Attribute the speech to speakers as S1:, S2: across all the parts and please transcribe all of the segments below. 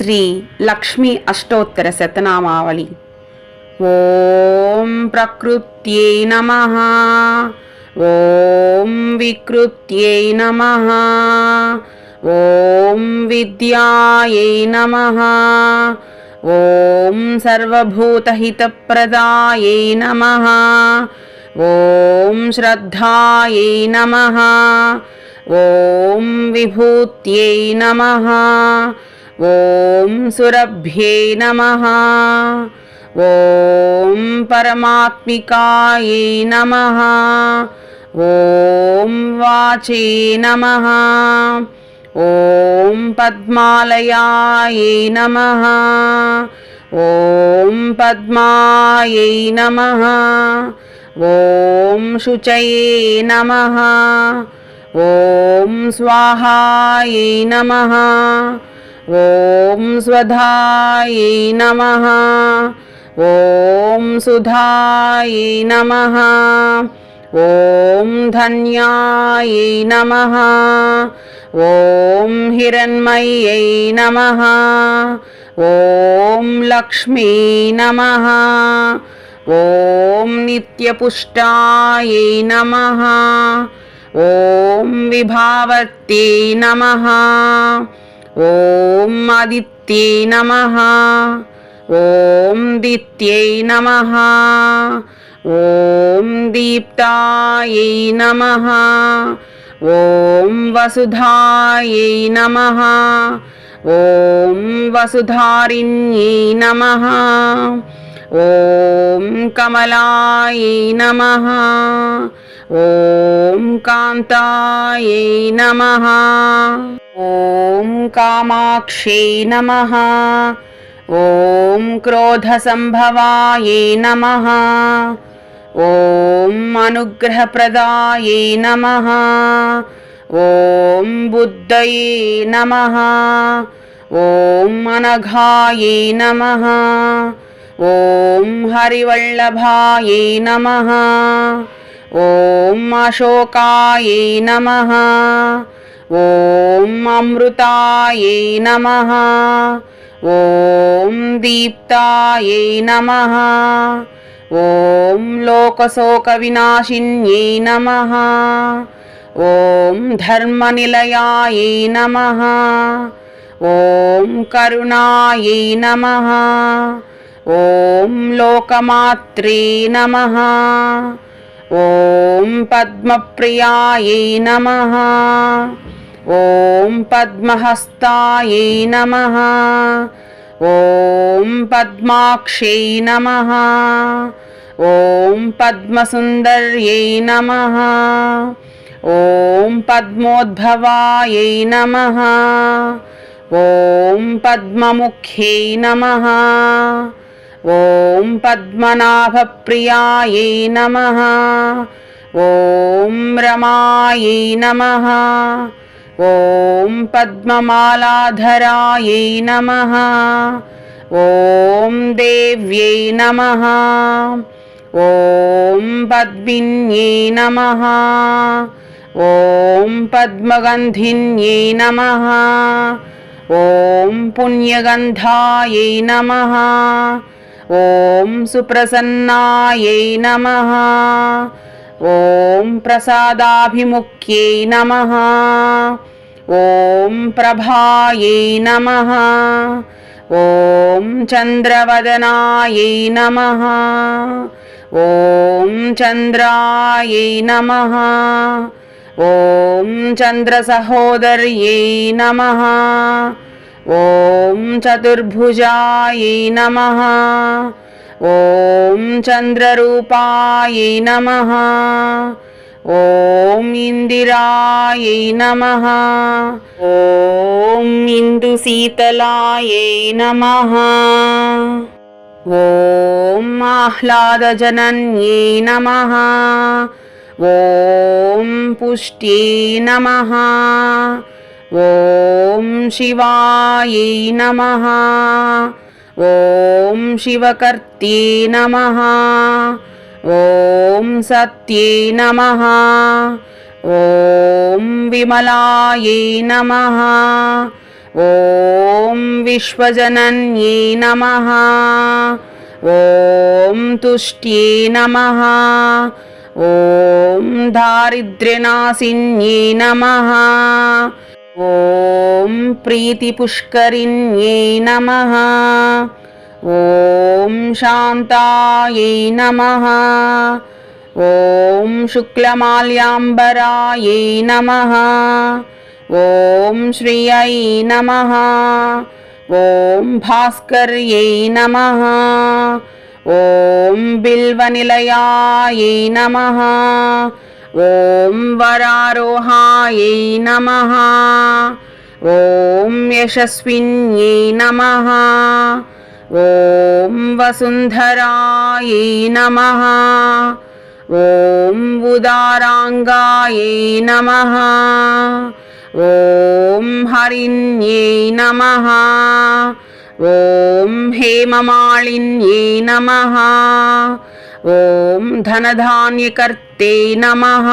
S1: श्री लक्ष्मी अष्टोत्तर शतनामावली ॐ प्रकृत्यै नमः। ॐ विकृत्यै नमः। ॐ विद्यायै नमः। ॐ सर्वभूतहितप्रदायै नमः। ॐ श्रद्धायै नमः। ॐ विभूत्यै नमः। ॐ सुरभ्ये नमः। ॐ परमात्मिकायै नमः। ॐ वाचे नमः। ॐ पद्मालयायै नमः। ॐ पद्मायै नमः। ॐ शुचये नमः। ॐ स्वाहायै नमः। ॐ स्वधायै नमः। ॐ सुधायै नमः। ॐ धन्यायै नमः। ॐ हिरण्मय्यै नमः। ॐ लक्ष्मी नमः। ॐ नित्यपुष्टायै नमः। ॐ विभावर्त्यै नमः। ఓం ఆదిత్యై నమ. ఓం దిత్యై నమ. ఓం దీప్తాయై నమ. ఓం వసుధాయై నమ. ఓం వసుధారిణ్యై నమ. ఓం కమలాయై నమ. ఓం కాంతాయై నమ ఓం కామాక్షై నమ ఓం క్రోధసంభవాయై నమ ఓం అనుగ్రహప్రదాయై నమ ఓం బుద్ధయే నమ ఓం అనఘాయై నమ ఓం హరివల్లభాయై నమ ఓం అశోకాయై నమ ఓం అమృతాయై నమ ఓం దీప్తాయై నమ ఓం లోకశోకవినాశిన్యై నమ ఓం ధర్మనిలయాయై నమ ఓం కరుణాయై నమ ఓం లోకమాత్రే నమ ॐ पद्मप्रियायै नमः। ॐ पद्महस्तायै नमः। ॐ पद्माक्षै नमः। ॐ पद्मसुन्दर्यै नमः। ॐ पद्मोद्भवायै नमः। ॐ पद्ममुख्यै नमः। ॐ पद्मनाभप्रियायै नमः। ॐ रमायै नमः। ॐ पद्ममालाधरायै नमः। ॐ देव्यै नमः। ॐ पद्मिन्यै नमः। ॐ पद्मगन्धिन्यै नमः। ॐ पुण्यगन्धायै नमः। ఓం సుప్రసన్నాయై నమ. ఓం ప్రసాదాభిముఖ్యై నమ. ఓం ప్రభాయై నమ. ఓం చంద్రవదనాయై నమ. ఓం చంద్రాయై నమ. ఓం చంద్రసహోదర్యై నమ. ఓం చతుర్భుజాయై నమ ఓం చంద్రరూపాయై నమ ఓం ఇందిరాయై నమ ఓం ఇందుశీతలాయై నమ ఓం ఆహ్లాదజనన్యై నమ ఓం పుష్ట్యై నమ ॐ शिवायै नमः। ॐ शिवकर्त्ये नमः। ॐ सत्ये नमः। ॐ विमलायै नमः। ॐ विश्वजनन्ये नमः। ॐ तुष्ट्ये नमः। ॐ धारिद्र्यनाशिन्ये नमः। ॐ प्रीतिपुष्करिण्ये नमः। ॐ शान्तायै नमः। ॐ शुक्लमाल्याम्बरायै नमः। ॐ श्रियै नमः। ॐ भास्कर्यै नमः। ॐ बिल्वनिलयायै नमः। ॐ वरारोहायै नमः। ॐ यशस्विन्यै नमः। ॐ वसुन्धरायै नमः। ॐ उदाराङ्गायै नमः। ॐ हरिण्ये नमः। ॐ हेममालिन्ये नमः ॐ धनधान्यकर्ते नमः।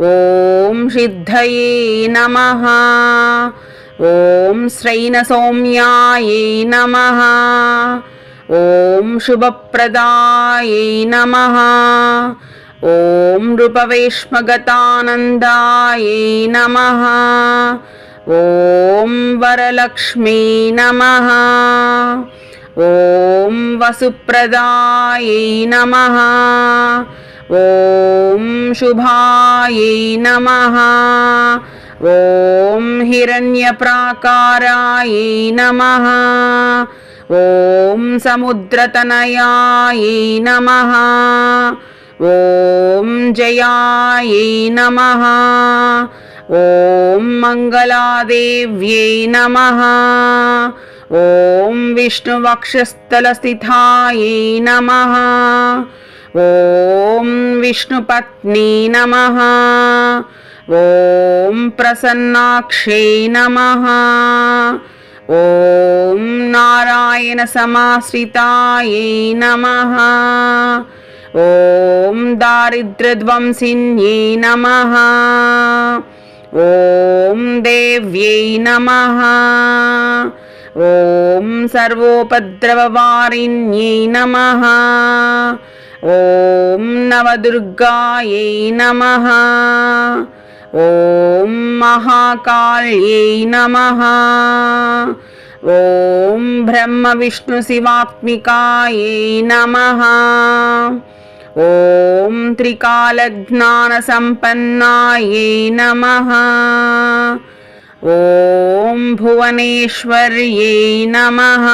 S1: ॐ सिद्धये नमः। ॐ श्रैनसौम्यायै नमः। ॐ शुभप्रदायै नमः। ॐ नृपवेश्मगतानन्दायै नमः। ॐ वरलक्ष्मी नमः। ఓం వసుప్రదాయై నమ. ఓం శుభాయై నమ. ఓం హిరణ్యప్రాకారాయై నమ. ఓం సముద్రతనయాయై నమ. ఓం జయాయై నమ. ఓం మంగళాదేవ్యై నమ. ॐ विष्णुवक्षस्थलस्थितायै नमः ॐ विष्णुपत्नी नमः ॐ प्रसन्नाक्षै नमः ॐ नारायणसमाश्रितायै नमः ॐ दारिद्र्यध्वंसिन्यै नमः ॐ देव्यै नमः ॐ सर्वोपद्रववारिण्यै नमः ॐ नवदुर्गायै नमः ॐ महाकाल्यै नमः ॐ ब्रह्मविष्णुशिवात्मिकायै नमः ॐ त्रिकालज्ञानसम्पन्नायै नमः ॐ भुवनेश्वर्यै नमः।